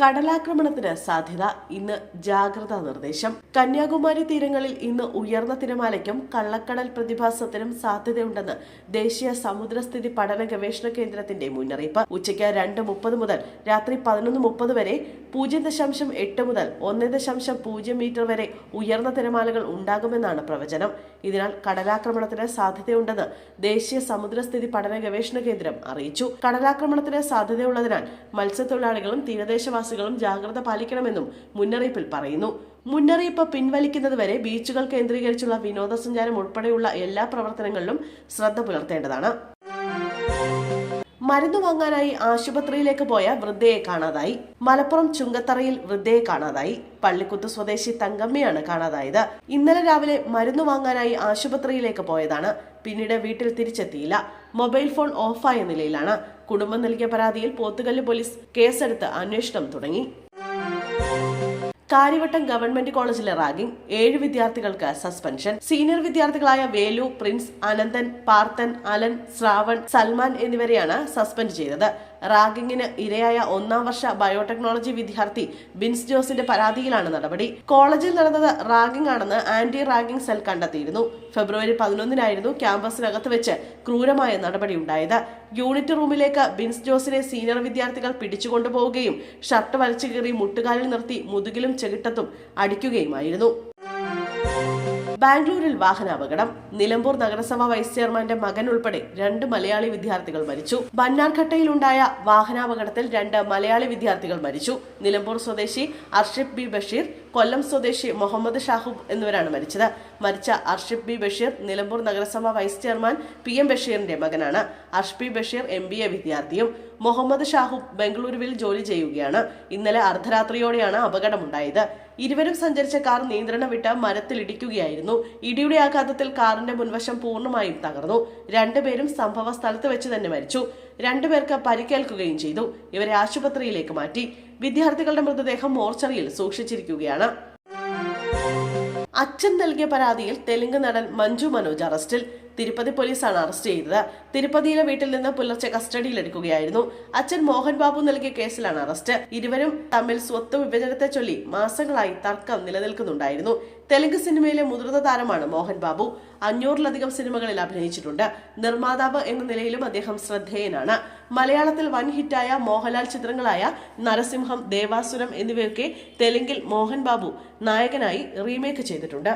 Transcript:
കടലാക്രമണത്തിന് സാധ്യത. ഇന്ന് ജാഗ്രതാ നിർദ്ദേശം. കന്യാകുമാരി തീരങ്ങളിൽ ഇന്ന് ഉയർന്ന തിരമാലയ്ക്കും കള്ളക്കടൽ പ്രതിഭാസത്തിനും സാധ്യതയുണ്ടെന്ന് ദേശീയ സമുദ്രസ്ഥിതി പഠന ഗവേഷണ കേന്ദ്രത്തിന്റെ മുന്നറിയിപ്പ്. ഉച്ചയ്ക്ക് രണ്ട് മുപ്പത് മുതൽ രാത്രി പതിനൊന്ന് മുപ്പത് വരെ പൂജ്യം ദശാംശം എട്ട് മുതൽ ഒന്ന് ദശാംശം പൂജ്യം മീറ്റർ വരെ ഉയർന്ന തിരമാലകൾ ഉണ്ടാകുമെന്നാണ് പ്രവചനം. ഇതിനാൽ കടലാക്രമണത്തിന് സാധ്യതയുണ്ടെന്ന് ദേശീയ സമുദ്രസ്ഥിതി പഠന ഗവേഷണ കേന്ദ്രം അറിയിച്ചു. കടലാക്രമണത്തിന് സാധ്യതയുള്ളതിനാൽ മത്സ്യത്തൊഴിലാളികളും തീരദേശവാസികളും ജാഗ്രത പാലിക്കണമെന്നും മുന്നറിയിപ്പിൽ പറയുന്നു. മുന്നറിയിപ്പ് പിൻവലിക്കുന്നതുവരെ ബീച്ചുകൾ കേന്ദ്രീകരിച്ചുള്ള വിനോദസഞ്ചാരം ഉൾപ്പെടെയുള്ള എല്ലാ പ്രവർത്തനങ്ങളിലും ശ്രദ്ധ പുലർത്തേണ്ടതാണ്. മരുന്ന് വാങ്ങാനായി ആശുപത്രിയിലേക്ക് പോയ വൃദ്ധയെ കാണാതായി. മലപ്പുറം ചുങ്കത്തറയിൽ വൃദ്ധയെ കാണാതായി. പള്ളിക്കുത്ത് സ്വദേശി തങ്കമ്മയാണ് കാണാതായത്. ഇന്നലെ രാവിലെ മരുന്ന് വാങ്ങാനായി ആശുപത്രിയിലേക്ക് പോയതാണ്. പിന്നീട് വീട്ടിൽ തിരിച്ചെത്തിയില്ല. മൊബൈൽ ഫോൺ ഓഫായ നിലയിലാണ്. കുടുംബം നൽകിയ പരാതിയിൽ പോത്തുകല്ല് പോലീസ് കേസെടുത്ത് അന്വേഷണം തുടങ്ങി. കാര്യവട്ടം ഗവൺമെന്റ് കോളേജിലെ റാഗിംഗ് ഏഴ് വിദ്യാർത്ഥികൾക്ക് സസ്പെൻഷൻ സീനിയർ വിദ്യാർത്ഥികളായ വേലു പ്രിൻസ് അനന്തൻ പാർത്തൻ അലൻ ശ്രാവൺ സൽമാൻ എന്നിവരെയാണ് സസ്പെൻഡ് ചെയ്തത്. റാഗിങ്ങിന് ഇരയായ ഒന്നാം വർഷ ബയോടെക്നോളജി വിദ്യാർത്ഥി ബിൻസ് ജോസിന്റെ പരാതിയിലാണ് നടപടി. കോളേജിൽ നടന്നത് റാഗിംഗ് ആണെന്ന് ആന്റി റാഗിംഗ് സെൽ കണ്ടെത്തിയിരുന്നു. ഫെബ്രുവരി പതിനൊന്നിനായിരുന്നു ക്യാമ്പസിനകത്ത് വെച്ച് ക്രൂരമായ നടപടി ഉണ്ടായത്. യൂണിറ്റ് റൂമിലേക്ക് ബിൻസ് ജോസിനെ സീനിയർ വിദ്യാർത്ഥികൾ പിടിച്ചുകൊണ്ടുപോവുകയും ഷർട്ട് വലിച്ചു കീറി മുട്ടുകാലിൽ നിർത്തി മുതുകിലും ചെകിട്ടത്തും അടിക്കുകയുമായിരുന്നു. ബാംഗ്ലൂരിൽ വാഹനാപകടം. നിലമ്പൂർ നഗരസഭാ വൈസ് ചെയർമാന്റെ മകൻ ഉൾപ്പെടെ രണ്ട് മലയാളി വിദ്യാർത്ഥികൾ മരിച്ചു. ബന്നാർഘട്ടയിലുണ്ടായ വാഹനാപകടത്തിൽ രണ്ട് മലയാളി വിദ്യാർത്ഥികൾ മരിച്ചു. നിലമ്പൂർ സ്വദേശി അർഷിഫ് ബി ബഷീർ കൊല്ലം സ്വദേശി മുഹമ്മദ് ഷാഹുബ് എന്നിവരാണ് മരിച്ചത്. മരിച്ച അർഷിബ് ബി ബഷീർ നിലമ്പൂർ നഗരസഭ വൈസ് ചെയർമാൻ പി എം ബഷീറിന്റെ മകനാണ്. Arsh B Basheer M B A വിദ്യാർത്ഥിയും മുഹമ്മദ് ഷാഹു ബംഗളൂരുവിൽ ജോലി ചെയ്യുകയാണ്. ഇന്നലെ അർദ്ധരാത്രിയോടെയാണ് അപകടമുണ്ടായത്. ഇരുവരും സഞ്ചരിച്ച കാർ നിയന്ത്രണം വിട്ട് മരത്തിലിടിക്കുകയായിരുന്നു. ഇടിയുടെ ആഘാതത്തിൽ കാറിന്റെ മുൻവശം പൂർണമായും തകർന്നു. രണ്ടുപേരും സംഭവ സ്ഥലത്ത് വെച്ച് തന്നെ മരിച്ചു. രണ്ടുപേർക്ക് പരിക്കേൽക്കുകയും ചെയ്തു. ഇവരെ ആശുപത്രിയിലേക്ക് മാറ്റി. വിദ്യാർത്ഥികളുടെ മൃതദേഹം മോർച്ചറിയിൽ സൂക്ഷിച്ചിരിക്കുകയാണ്. അച്ഛൻ നൽകിയ പരാതിയിൽ തെലുങ്ക് നടൻ മഞ്ജു മനോജ് അറസ്റ്റിൽ. തിരുപ്പതി പോലീസാണ് അറസ്റ്റ് ചെയ്തത്. തിരുപ്പതിയിലെ വീട്ടിൽ നിന്ന് പുലർച്ചെ കസ്റ്റഡിയിലെടുക്കുകയായിരുന്നു. അച്ഛൻ മോഹൻ ബാബു നൽകിയ കേസിലാണ് അറസ്റ്റ്. ഇരുവരും തമ്മിൽ സ്വത്ത് വിഭജനത്തെ ചൊല്ലി മാസങ്ങളായി തർക്കം നിലനിൽക്കുന്നുണ്ടായിരുന്നു. തെലുങ്ക് സിനിമയിലെ മുതിർന്ന താരമാണ് മോഹൻ ബാബു. അഞ്ഞൂറിലധികം സിനിമകളിൽ അഭിനയിച്ചിട്ടുണ്ട്. നിർമ്മാതാവ് എന്ന നിലയിലും അദ്ദേഹം ശ്രദ്ധേയനാണ്. മലയാളത്തിൽ വൻ ഹിറ്റായ മോഹൻലാൽ ചിത്രങ്ങളായ നരസിംഹം ദേവാസുരം എന്നിവയൊക്കെ തെലുങ്കിൽ മോഹൻ ബാബു നായകനായി റീമേക്ക് ചെയ്തിട്ടുണ്ട്.